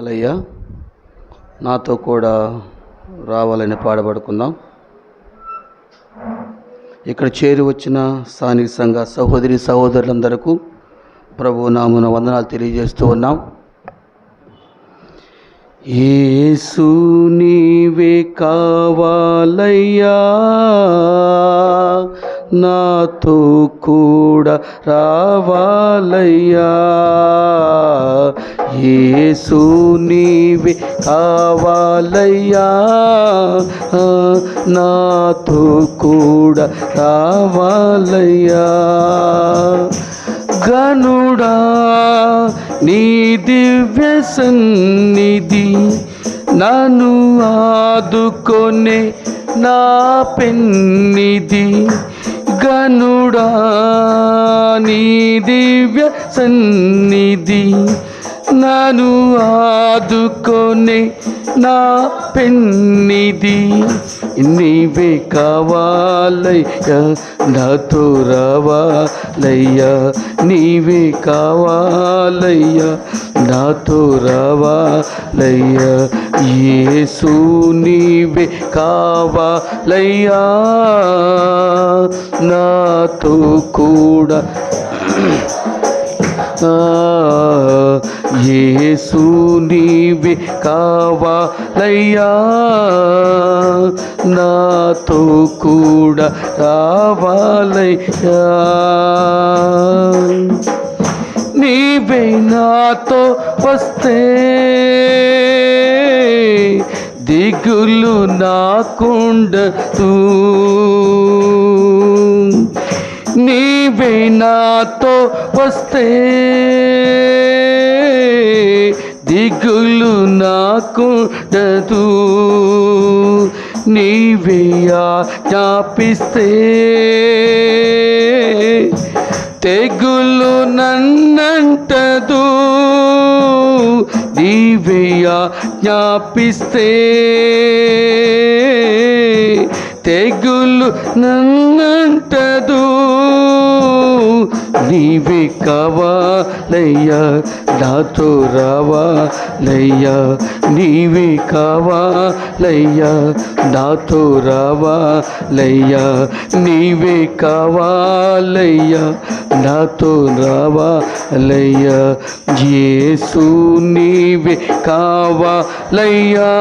అలయ్యా నాతో కూడా రావాలని పాడబడుకుందాం. ఇక్కడ చేరి వచ్చిన స్థానిక సంఘ సహోదరి సహోదరులందరకు ప్రభు నామున వందనాలు తెలియజేస్తూ ఉన్నాం. ఏసు నీవే కావాలయ్యా నాతో కూడా రావాలయ్యా. యేసు నీవే కావాలయ్యా. నాతో కూడా రావాలయ్యా. గనుడా నీ దివ్య సన్నిధి నన్ను ఆదుకొనే నా పెన్నిది గనుడా నీ దివ్య సన్నిధి నను ఆదుకొని నా పెన్నిది. నీవే కావాలయ్యా నాతో రావాలయ్యా నీవే కావాలయ్యా నాతో రావాలయ్యా ఏసు నీవే కావాలయ్యా నాతో కూడా యేసు నీవే కావాలయ్యా. నాతో కూడా రావాలయ్యా. నీవే నాతో వస్తే దిగులు నాకుండదు. నీవే నాతో వస్తే దిగులు నాకుండదు నీవే జ్ఞాపిస్తే తెగులు నన్నంటదు. నీవేయా జ్ఞాపిస్తే తెగులు నన్నంటదు. నీవే కావాలయ్యా నాతో రావాలయ్యా నీవే కావాలయ్యా నాతో రావాలయ్యా నీవే కావాలయ్యా నాతో రావాలయ్యా యేసు నీవే కావాలయ్యా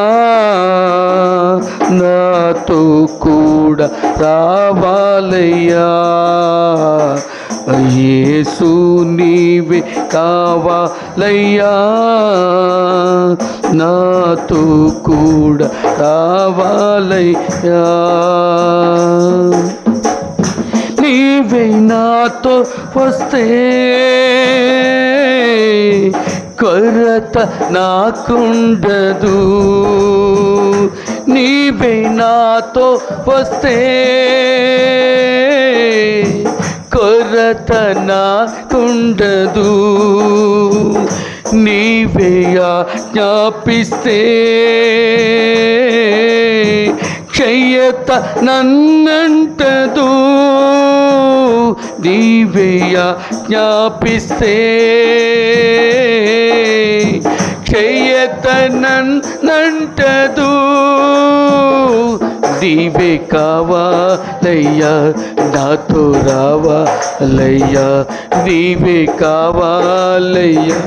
నాతో కూడా రావాలయ్యా యేసు నీవే కావాలయ్యా. నాతో కూడా రావాలయ్యా. నీవే నాతో వస్తే కొరత నాకుండదు. నీవే నాతో వస్తే కొరత నాకుండదు నీవేయా జ్ఞాపిస్తే క్షయత నన్నంటదు. నీవేయా జ్ఞాపిస్తే క్షయత నన్నంటదు. నీవే కావాలయ్యా నాతో రావాలయ్యా నీవే కావాలయ్యా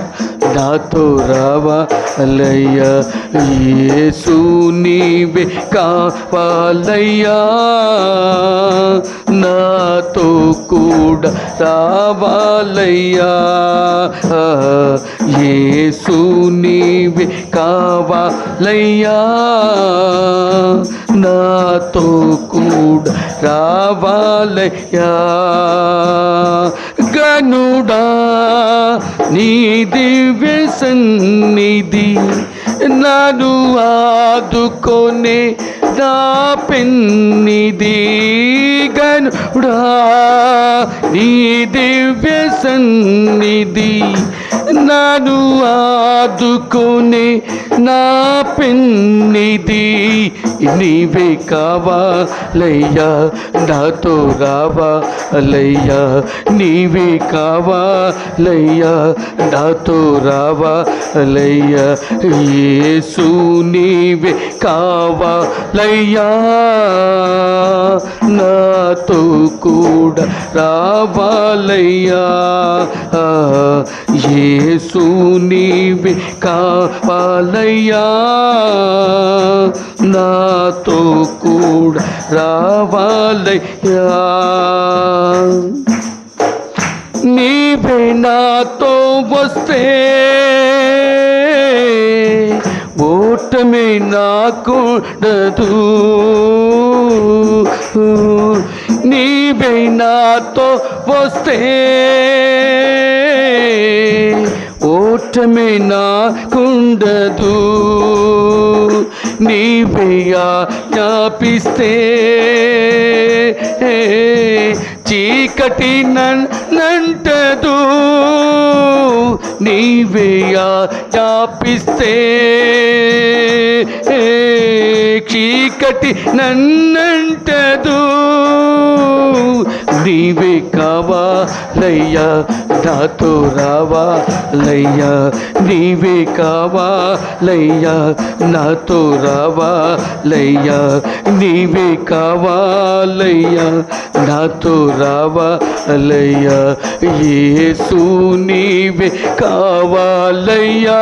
నాతో రావాలయ్యా యేసు నీవే కావాలయ్యా నాతో కూడా రావాలయ్యా యేసు నీవే కావాలయ్యా నాతో కూడా రావాలయ్యా. గనుడా నీ దివ్య సన్నిధి నను ఆదుకొనే నా పెన్నిది గనుడా నీ దివ్య సన్నిధి నను ఆదుకొనే నా పెన్నిది నీవే కావాలయ్యా నాతో రావాలయ్యా నీవే కావాలయ్యా నాతో రావాలయ్యా యేసు నీవే కావాలయ్యా నాతో కూడా రావాలయ్యా యేసు నీవే కావాలయ్యా నాతో కూడా రావాలయ్యా. నీవే నాతో వస్తే ఓటమి నాకూడదు నీవే నాతో వస్తే ఓటమి నాకుండదు నీవే జ్ఞాపిస్తే. చీకటి నంటదు. నీవే జ్ఞాపిస్తే. చీకటి నన్నంటదు నీవే కావాలయ్యా నాతో రావాలయ్యా నీవే కావాలయ్యా నాతో రావాలయ్యా నీవే కావాలయ్యా నాతో రావాలయ్యా యేసు నీవే కావాలయ్యా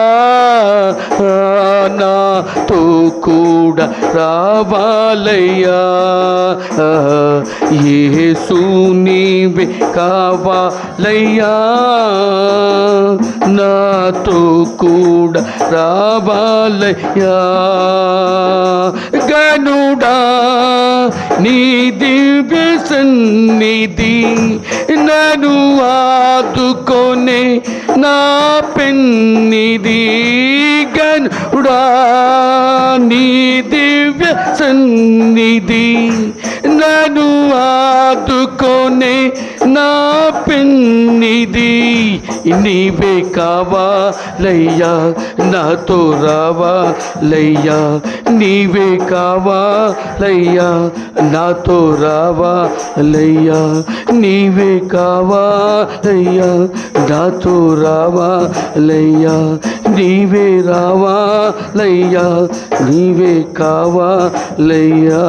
నాతో కూడా రావాలయ్యా యేసు నీవే కావాలయ్యా. నాతో కూడా రావాలయ్యా. గనుడా నీ దివ్య సన్నిధి నను ఆదుకొనే నా పెన్నిది గనుడా నీ దివ్య సన్నిధి నన్ను ఆదుకొని నా పిన్ని నీవే కావాలయ్యా నాతో రావాలయ్యా. నీవే కావాలయ్యా నాతో రావాలయ్యా. నీవే కావాలయ్యా నాతో రావాలయ్యా. నీవే రావాలయ్యా నీవే కావాలయ్యా.